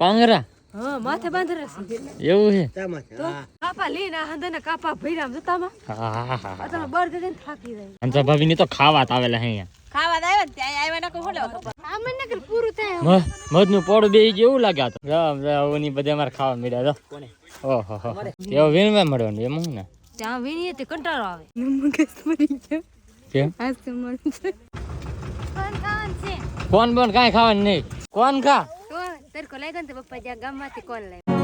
પાંગરા. હા માથે બાંધરે છે. એવું છે? કાપા લઈને ના હંદે કાપા ભર્યા જતામાં. હા હા હા તમે બર દે થાકી જાય. અંજા ભાભી ની તો ખાવા જ આવેલા હે અહીંયા. ખાવા આવ્યા ત્યાં આવ્યા ના કોઈ હોલે આ પૂરું થાય મધનું પોડું બે જેવું લાગે તો. રામ રામ ઓની બધે અમારે ખાવા મળ્યા તો ઓહો હો એવો વીણવા મળવાનું એમ હું ને? ત્યાં વીણીએ તે કંટાળો આવે. મગજ મરી ગયો કેમ આજ તો મન કોણ કોણ કાંઈ ખાવાનું નહીં. કોણ ખા? લાગ્યો ને તે પપ્પા જ્યાં ગામમાંથી કોણ લાવ્યો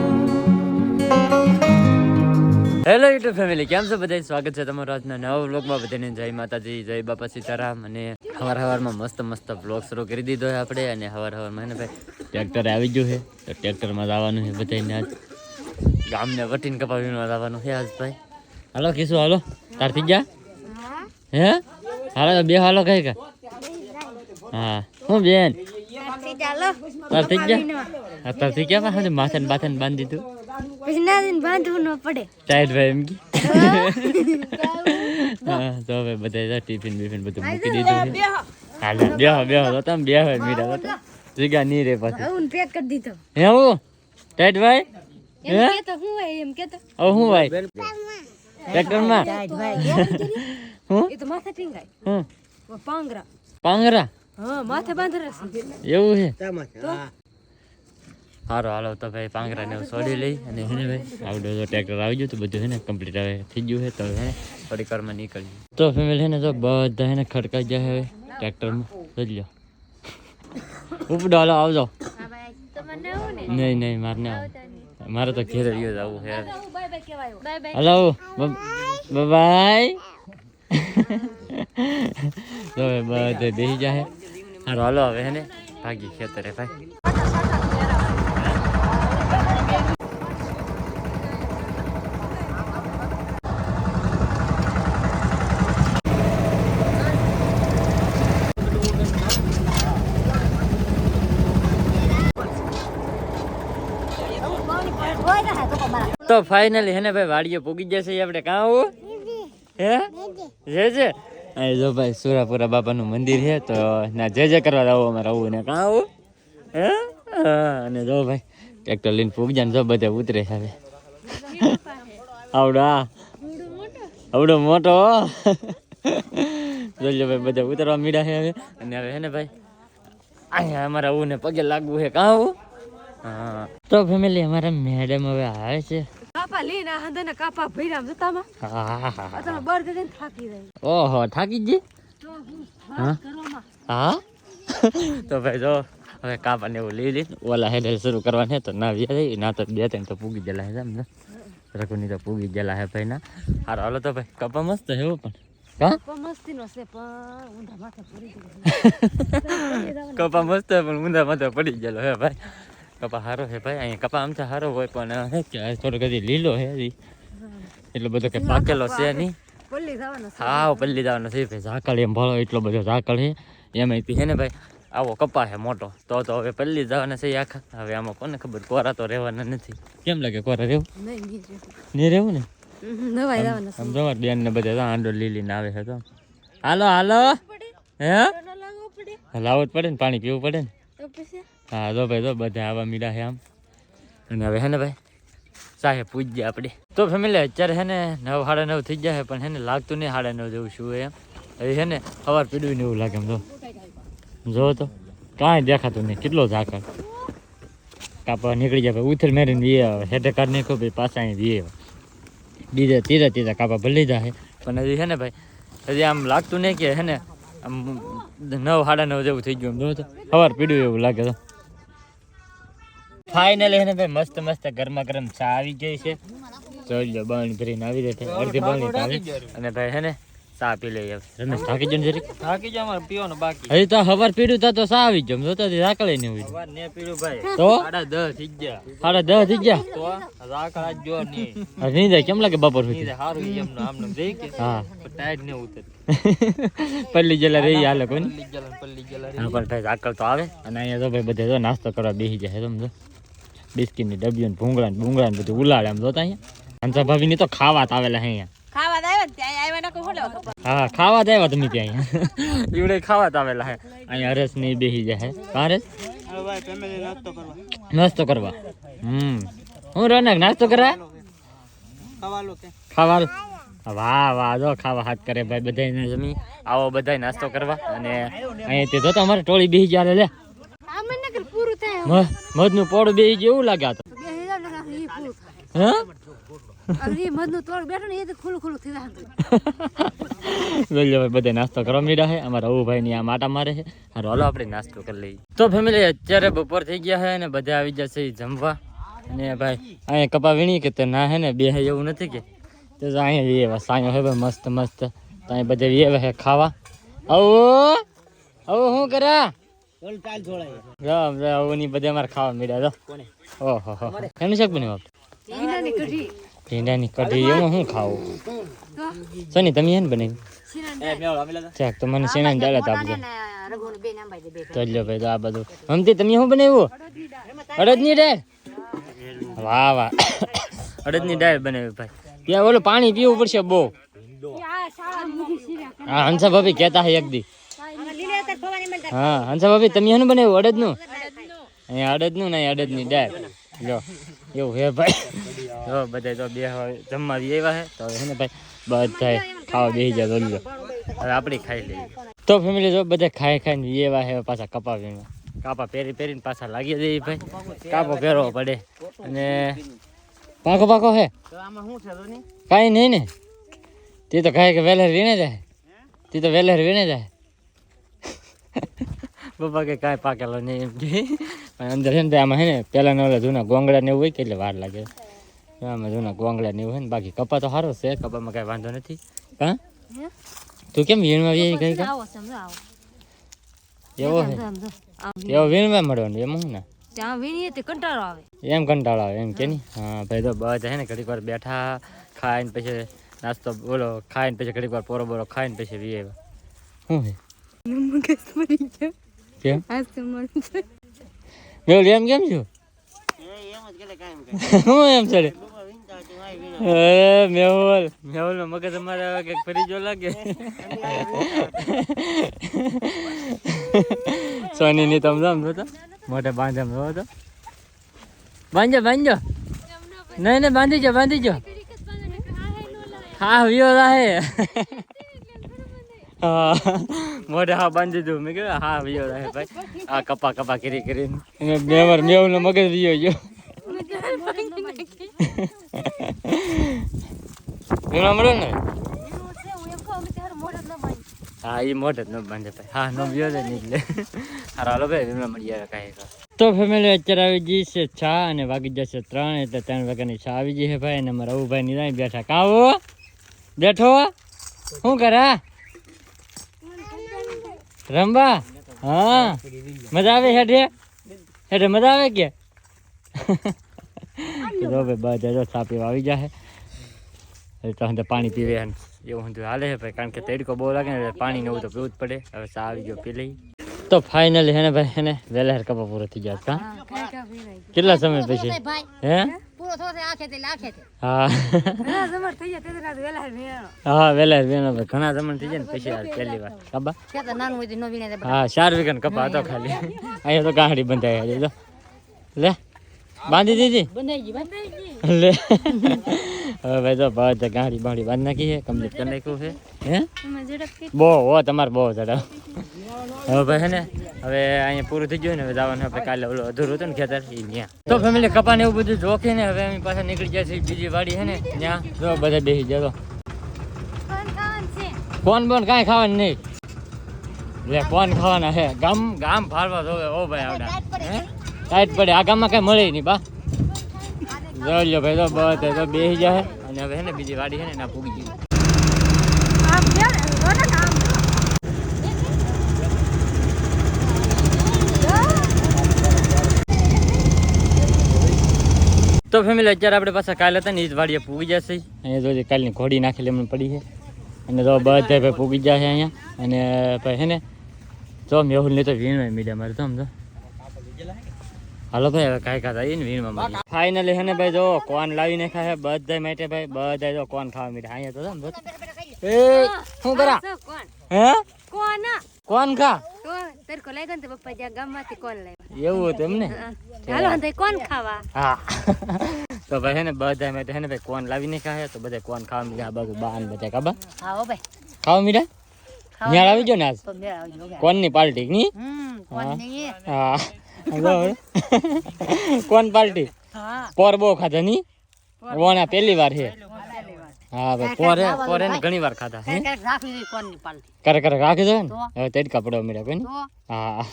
હેલો યુટ્યુબ ફેમિલી કેમ છો બધા સ્વાગત છે તમારું આજના નવા વ્લોગમાં. બધાને જય માતાજી જય બાપા સીતારામ. અને હવાર હવારમાં મસ્ત મસ્ત વ્લોગ શરૂ કરી દીધો છે આપણે. અને હવાર હવારમાં ભાઈ ટ્રેક્ટર આવી ગયું છે. તો ટ્રેક્ટરમાં જવાનું છે બધાને આજ. ગામને વટીને કપાવીને જવાનું છે આજ ભાઈ. હાલો કીશું હાલો. તાર થઈ ગયા? હે. હાલો બે હાલો કઈ કા? હા. હું બેન? તાર થઈ ગયા હા, તાર થઈ ગયા પાછા માથે ને બાથે બાંધી દીધું પછી ના દિન બાંધવું ન પડે ચાઈટ ભાઈ એમ કી હા તો હવે બધા જા ટિફિન બિફિન બધું મૂકી દીધું છે હાલે બેહો બેહો તો તમે બેહો મીરા તો જગ્યા નહીં રે પાછી હું પેક કરી દીધો હે હું ટાઈટ ભાઈ એમ હે કેતો હું હોય એમ કેતો ઓ હું ભાઈ ટ્રેક્ટરમાં હું એ તો માથે ટીંગાય હું પાંગરા પાંગરા હા માથે બાંધરે એવું છે? સારું હાલો તો ભાઈ પાંગરાને એવું છોડી લઈ અને હે ને ભાઈ આવડો તો ટ્રેક્ટર આવી ગયું તો બધું હે ને કમ્પ્લીટ હવે થઈ ગયું છે તો હે ને થોડી કારમાં નીકળ્યું તો ફેમિલી હે ને તો બધા હે ને ખડકાઈ જાય હવે ટ્રેક્ટરમાં જોઈ લો ઉપડો હાલો આવજો. તમને આવું ને નહીં નહીં મારે ને મારે તો ઘેર રહ્યો જ આવું છે. બાય બાય કેવાય બાય બાય હલો બાય તો બધે બેસી જાય સારું હાલો, હવે હે ને ભાગી ખેતરે, ભાઈ. તો ફાઇનલી હે ને ભાઈ વાડીએ પૂગી જશે, આપણે કાં આવું? હે? જે જે અહીં જો ભાઈ સુરાપુરા બાપાનું મંદિર છે તો ના જે જે કરવા આવો અમારે આવું ને કાં આવું? હે? અને જો ભાઈ ટ્રેક્ટર લઈને પૂગી જાય ને જો બધે ઉતરે છે હવે. આવડો આવડો મોટો જોઈ ભાઈ બધા ઉતરવા મીડા છે હવે. અને હવે હે ને ભાઈ અહીંયા અમારે આવું ને પગે લાગવું છે. કાં આવું? હા. તો ફેમિલી અમારા મેડમ હવે આવે છે. કાપા લઈને આ હંદે ને કાપા ભર્યા જતામાં. હા. હા હા તમે બર દે થાકી જાય. ઓહો થાકી ગઈ? હા? હા? તો ભાઈ જો હવે કાપાને એવું લઈ લઈ. ઓલા હેડે શરૂ કરવાના તો ના વ્યા જાય. ના તો બે ત્રણ તો પૂગી ગયેલા છે એમને રઘુની તો પૂગી ગયેલા હે ભાઈ ના હારો હાલો તો ભાઈ કપા મસ્ત છે એવું પણ. હા પણ કપા મસ્ત પણ ઊંધા માથે પડી ગયેલો હે ભાઈ. કપા સારો છે ભાઈ અહીંયા કપા આમ સારો હોય પણ હે કે થોડો કદી લીલો છે હજી. એટલો બધો કે પાકેલો છે નહીં. હા પલ્લી જવાનો છે ભાઈ ઝાકળ એમ ભળો એટલો બધો ઝાકળ છે એમાંથી છે ને ભાઈ આવો કપા છે મોટો. તો તો હવે પલ્લી જવાના છે આખા. હવે આમાં કોને ખબર કોરા તો રહેવાના નથી. કેમ લાગે કોરા રહેવું? નહીં રહેવું. ને? બેન ને બધા આંડો લીલી ને આવે છે તો. હાલો હાલો. હે? લાવવું જ પડે ને પાણી પીવું પડે ને? હા જો ભાઈ, તો બધા આવા મીડા છે આમ. અને હવે હે ને ભાઈ સાહે પૂજ્ય આપણે. તો ફેમિલી અત્યારે હે ને નવ, સાડા નવ થઈ ગયા છે, પણ હે ને લાગતું નહીં સાડા નવ જેવું શું એમ. હવે હે ને સવાર પીડ્યું એવું લાગે એમ જો જો તો, કાંઈ દેખાતું નહીં, કેટલો ઝાકર કાપા નીકળી જાય ઉથલ મેરીને વીએ આવે હેઠે કાઢ નાખો ભાઈ, પાછા અહીં વીએ આવે બીજા ત્રીજા ત્રીજા કાપા ભલી જાય પણ હજી હે ને ભાઈ, હજી આમ લાગતું નહીં કે હે ને આમ નવ, સાડા નવ જેવું થઈ ગયું એમ જો તો. સવાર પીડ્યું એવું લાગે તો. ફાઇનલી હે ને ભાઈ મસ્ત મસ્ત ગરમા ગરમ ચા આવી ગઈ છે. જોઈ લો બરણી ભરીને આવી રહી અડધી બાણી આવી. અને ભાઈ હે ને ચા પી લઈ રમેશ થાકી જણ જરી થાકી જાય મારે પીવાનું બાકી. હજી તો હવાર પીડું તા તો ચા આવી ગયો. જોતા રાકળે નહીં હોય. હવાર ને પીડું ભાઈ. તો? 10:30 થઈ ગયા. 10:30 થઈ ગયા? તો રાકળા જો નહીં. નહીં જાય કેમ લાગે બપોર સુધી? હારું એમ ને આમ ને જઈ કે. હા. ટાઈડ ને ઉતર. પલ્લી જેલા રહી હાલે કોઈ પલ્લી જલા પલ્લી જલા રહી. હા પણ ભાઈ રાકળ તો આવે. અને અહીંયા તો ભાઈ બધે તો નાસ્તો કરવા બેસી જાય સમજો. બિસ્કીટની ડબ્બીઓ ને ભૂંગળા ને ભૂંગળા ને બધું ઉલાડે આમ જોતા અહીંયા. હંસા ભાભી ની તો ખાવાત આવેલા અહીંયા. ને ના હા ખાવા જ આવ્યા તમે ત્યાં ઈવડે ખાવા જ આવેલા હે અહીંયા હરેશ ને બેસી જાય હરેશ? નાસ્તો કરવા. હમ. હું રોનક નાસ્તો કરા ખાવા વાહ વાહ જો ખાવા હાથ કરે ભાઈ બધાને જમી. આવો બધાય નાસ્તો કરવા. અને અહીંયા તે જોતા અમારે ટોળી બેસી જાય લે આ મને નકર પૂરું થાય મ- મધનું બેસી ગયું એવું લાગે તો. બે ભાઈ બધા નાસ્તો કરવા મીડા છે અમારા ની આ માટા મારે છે હારો હાલો આપણે નાસ્તો કરી લઈએ. તો ફેમિલી અત્યારે બપોર થઈ ગયા છે અને બધા આવી ગયા છે જમવા. અને ભાઈ અહીંયા કપા વીણી કે તે ના હે ને બે એવું નથી કે. તો અહીંયા એવા સાયો હે ભાઈ મસ્ત મસ્ત. ત્યાં બધા એવા હે ખાવા. આવો આવો શું કરા રામ રામની બધા અમારે ખાવા મીડા જો. ઓહો હો. એનું શાક બન્યું આપણે ઈંડાની કઢી. ભીંડાની કઢી એમાં શું ખાવું? તો તમે એને બનાવી ચાક તો મને શેણાની દાળ જ આપજો. ને રઘુને બે નામ દે બે તો લ્યો ભાઈ તો આ બધું. મમતી તમે શું બનાવ્યું? અડદની દાળ. વાહ વાહ. અડદની દાળ બનાવી ભાઈ. ત્યાં ઓલું પાણી પીવું પડશે બહુ. હા હંસા ભાભી કહેતા હે એક દી લીલે તર ભવાની મળતા હા, હંસા ભાભી, તમે શું બનાવ્યું, અડદનું? અહીંયા અડદનું ને અહીંયા અડદની ડાળ જો એવું હે ભાઈ. જો, બધા તો બે જમવા આવ્યા હે, તો હે ને ભાઈ, બધા ખાવા બેસી જાય તો લ્યો. હવે આપણે ખાઈ લઈએ. તો ફેમિલી જો, બધા ખાઈ ખાઈને એવા હે, પાછા કપા વીણવા. કાપા પહેરી પહેરીને પાછા લાગી જઈએ ભાઈ. કાપો પહેરવો પડે. અને પાકો પાકો હે? કાંઈ નહીં ને. તે તો ખાય કે વેલર વીણે જાય. તે તો વેલર વીણે જાય. પપ્પા કે કાંઈ પાકેલો નહીં એમ કે. પણ અંદર છે ને આમાં છે ને પહેલાં ઓલા જૂના ગોંગડા ને એવું હોય કે એટલે વાર લાગે. આમાં જૂના ગોંગડા ને એવું હોય ને બાકી કપા તો સારો છે કપામાં કાંઈ વાંધો નથી. હા? તું કેમ વીણવા વી ગઈ એવો હે. એવો વીણવા મળવાનું એમ હું ને? ત્યાં વીણીએ તે કંટાળો આવે. એમ કંટાળો આવે એમ કે નહીં હા ભાઈ તો બધા છે ને ઘડીક વાર બેઠા ખાઈને પછી નાસ્તો બોલો ખાઈને પછી ઘડીક વાર પોરો બોરો ખાઈને પછી વી આવ્યા. શું હે? મગજ મરી ગયો? કેમ? આ સમજ મેં એમ કેમ છું? હું એમ ચડે. મેહુલ મેહુલ નો મગજ અમારે કંઈક ફરી જો લાગે. સોની ની તમે જામ તો મોટે બાંધે મેવો તો. બાંધજો બાંધજો નહીં નહીં બાંધી જો બાંધી જો હા વિયો રાહે. મોઢે હા બાંધી દઉં મેં કહ્યું હા વિયો રહે ભાઈ. આ કપા કપા કરી કરીને મેવર મેવ નો મગજ વિયો ગયો. વીણવા મળે ને? હા એ મોઢે જ ન બાંધે ભાઈ. હા નો વિયો જ નીકળે હારો હાલો ભાઈ વીણવા મળી આવે કાંઈ તો ફેમિલી અત્યારે આવી ગઈ છે ચા અને વાગી જશે ત્રણ એટલે ત્રણ વાગ્યાની ચા આવી ગઈ છે ભાઈ. અને મારા રવુભાઈ નિરાય બેઠા. કાવો બેઠો શું કરા? રંબા હા મજા આવે હેઠે હેઠે મજા આવે કે જો ભાઈ બધા જો ચા પીવા આવી જાય હવે તો અંદર પાણી પીવે અને એવું બધું હાલે છે ભાઈ કારણ કે તડકો બહુ લાગે ને એટલે પાણી ને એવું તો પીવું જ પડે હવે ચા આવી ગયો પી લઈ તો ફાઇનલી હે ને ભાઈ હે ને વહેલા કપા પૂરો થઈ જાય કા કેટલા સમય પછી હે પૂરો થયો છે આ ખેતે આ ખેતે હા. ઘણા જમર થઈ જાય તે રાત વેલા વેણો હા વહેલા વેનો ભાઈ ઘણા જમણ થઈ જાય ને પછી આ પહેલી વાર. કબા ખેતર નાનું હોય તો નો વીણે હા ચાર વીઘાનો કપા હતો ખાલી. અહીંયા તો ગાંડી બંધાઈ હજી તો લે બાંધી દીધી. બંધાઈ ગઈ બંધાઈ ગઈ. લે. હવે ભાઈ તો બધા ગાંડી બાંડી બાંધી નાખી છે કમ્પ્લીટ કરી નાખ્યું છે. હે? તમે ઝડપ બહુ હો તમારે બહુ ઝડપ. હવે ભાઈ છે ને હવે અહીંયા પૂરું થઈ ગયું ને હવે જવાનું આપણે કાલે ઓલું અધૂરું હતું ને ખેતર એ ત્યાં તો ફેમિલી કપાને એવું બધું જોખીને હવે અમે પાછા નીકળી જાય છે બીજી વાડી છે ને ત્યાં જો બધા બેસી જતો કોણ બોન કાંઈ ખાવાનું નહીં. લે કોણ ખાવાના છે ગામ ગામ ફાળવા જોવે. ઓ ભાઈ આવડા. ટાઈટ પડે આ ગામમાં કઈ મળે નહીં બા. જો ભાઈ તો બસ તો બેસી જાય અને હવે છે ને બીજી વાડી છે ને એના પૂગી ગઈ આમ કે રોના આમ તો ફેમિલી અત્યારે આપણે પાછા કાલે હતા ને એ જ વાડીએ પૂગી જશે. અહીંયા જો કાલની ઘોડી નાખેલી એમને પડી છે. અને તો બધા ભાઈ પૂગી જશે અહીંયા. અને ભાઈ હે ને તો મેહુલ ને તો વીણવા મીડિયા મારે તો સમજો હાલો ભાઈ હવે કાંઈ ખાતા ને વીણવા ફાઇનલી હે ને ભાઈ જો કોન લાવી નાખ્યા છે બધા માટે ભાઈ બધા જો કોન ખાવા મીઠા અહીંયા તો સમજો એ શું કરા? હે? કોણ? કોણ ખા? તો તરકો લાગ્યો ને તો પપ્પા જ્યાં ગામમાંથી કોણ લાવ્યો. એવું હતું એમને. હાલો અંદર કોણ ખાવા? હા. તો ભાઈ હે ને બધા મેં હે ને ભાઈ કોણ લાવીને ખાય તો બધા કોણ ખાવા મીડા બાજુ બા બધા કાબા હા ભાઈ. ખાવા મીડા ન્યાળ આવી ગયો ને આજ? કોણની. પાર્ટી ની હમ કોણ નહીં હા કોણ પાર્ટી? હા. પોર બહુ ખાધા ની વોણા પહેલી વાર છે હા ભાઈ પોરે પોરે ને ઘણી વાર ખાધા હે? કરે કરે રાખી દે ને? હવે તેડ કપડો મીડા કોઈ ને હા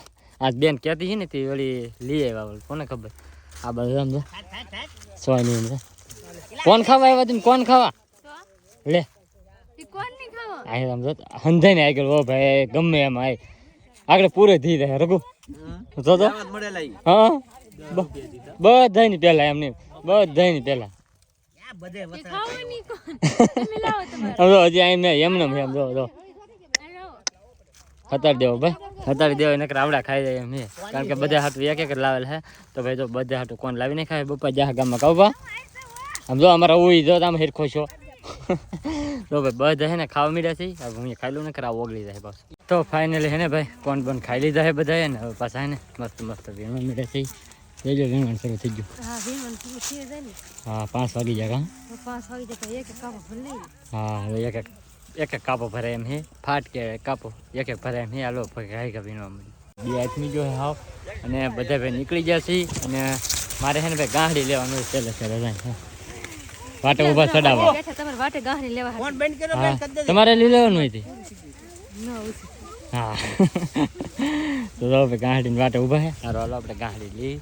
આજ બેન કહેતી છે ને તે વળી લઈ આવ્યા વળી. કોને ખબર? આ બધા સમજો સોની સમજો કોણ ખાવા આવ્યા તું કોણ ખાવા? લે. અહીં સમજો હંધાઈ ને આગળ ઓ ભાઈ ગમે એમ આય. આગળ પૂરે થઈ જાય રઘુ. જો તો હા? બધા ની પેલા એમને બધા ની લાવો સમજો હજી અહીં મેં એમને એમ જો જો. હતાડી દેવો ભાઈ. હતાડી દેવો નકર આવડા ખાઈ જાય એમ હે. કારણ કે બધા હાટું એક એક લાવેલ હે. તો ભાઈ તો બધા હાટું કોણ લાવીને ખાય? બપ્પા જા ગામમાં કહું બા આમ જો અમારા ઉઈ જો તમે હેરખો છો તો ભાઈ બધા હે ને ખાવા મીડ્યા છે. હવે હું ખાઈ લઉં ને ખરા ઓગળી જાય બસ તો ફાઇનલી હે ને ભાઈ કોણ પણ ખાઈ લીધા હે બધા ને હવે પાછા હે ને મસ્ત મસ્ત વીણવા મીડ્યા છે. જોઈ લો વીણવાનું શરૂ થઈ ગયું હા ભીમન પૂરું થઈ જાય ને હા પાંચ વાગી જાય કાં તો પાંચ વાગે તો એક એક કાપો ભરી લઈ હા હવે એક એક એક એક કાપો ભરાય એમ હે ફાટ કે કાપો એક એક ભરાય એમ હે હાલો ખાઈ કે વીણવા માંડી. બે આદમી જો હે હાવ અને બધા ભાઈ નીકળી ગયા છે અને મારે છે ને ભાઈ ગાંડી લેવાનું છે એટલે છે રજાય વાટે ઊભા ચડાવવા બેઠા તમારે વાટે ગાહરી લેવા હાટુ. હા તમારે લઈ લેવાનું હોય તે ન ઉઠે. હા તો જો ભાઈ ગાંડીની વાટે ઊભા છે હારો હાલો આપણે ગાંડી લઈ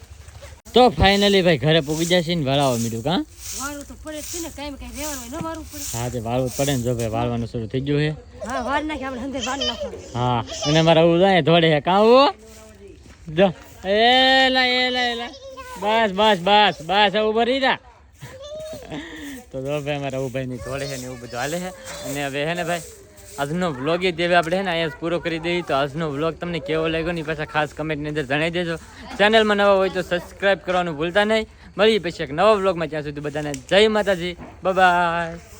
તો ફાઇનલી ભાઈ ઘરે પૂગી જશે ને વળાવો મીઠું કા? વાળું તો પડે છે ને કાઈ કાઈ રહેવાનું ન વાળવું પડે. હા તે વાળવું પડે ને જો ભાઈ વાળવાનું શરૂ થઈ ગયું છે હા વાર નાખી આપણે અંદર વાર નાખવાનું. હા અને મારા જાય ધોડે છે કાં આવો જો એલા એલા એલા બસ બસ બસ બસ ઊભો રહી જા તો જો ભાઈ મારા ભાઈ ની ધોડે છે ને એવું બધું હાલે છે અને હવે હે ને ભાઈ આજનો વ્લોગ એ દેવે આપણે ને અહીંયા પૂરો કરી દઈએ. તો આજનો વ્લોગ તમને કેવો લાગ્યો ની પાછા ખાસ કમેન્ટની અંદર જણાવી દેજો. ચેનલમાં નવા હોય તો સબસ્ક્રાઈબ કરવાનું ભૂલતા નહીં. મળીએ પછી એક નવા વ્લોગમાં ત્યાં સુધી બધાને જય માતાજી. બાય